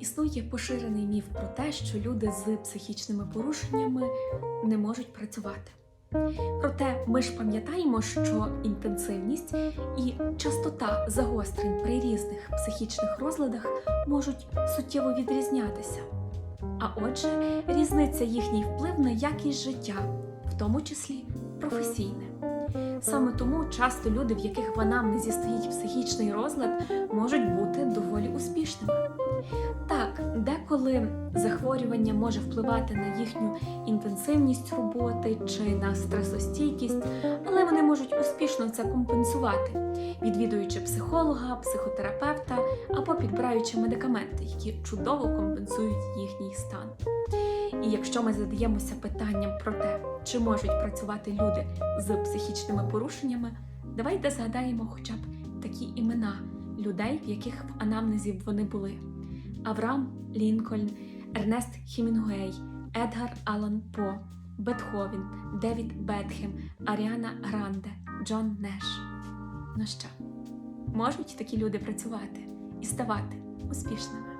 Існує поширений міф про те, що люди з психічними порушеннями не можуть працювати. Проте ми ж пам'ятаємо, що інтенсивність і частота загострень при різних психічних розладах можуть суттєво відрізнятися. А отже, різниця їхній вплив на якість життя, в тому числі професійне. Саме тому часто люди, в яких в анамнезі стоїть психічний розлад, можуть бути доволі успішними. Деколи захворювання може впливати на їхню інтенсивність роботи чи на стресостійкість, але вони можуть успішно це компенсувати, відвідуючи психолога, психотерапевта або підбираючи медикаменти, які чудово компенсують їхній стан. І якщо ми задаємося питанням про те, чи можуть працювати люди з психічними порушеннями, давайте згадаємо хоча б такі імена людей, в яких в анамнезі вони були: Авраам Лінкольн, Ернест Хімінгуей, Едгар Алан По, Бетховен, Девід Бетхем, Аріана Гранде, Джон Неш. Ну що, можуть такі люди працювати і ставати успішними?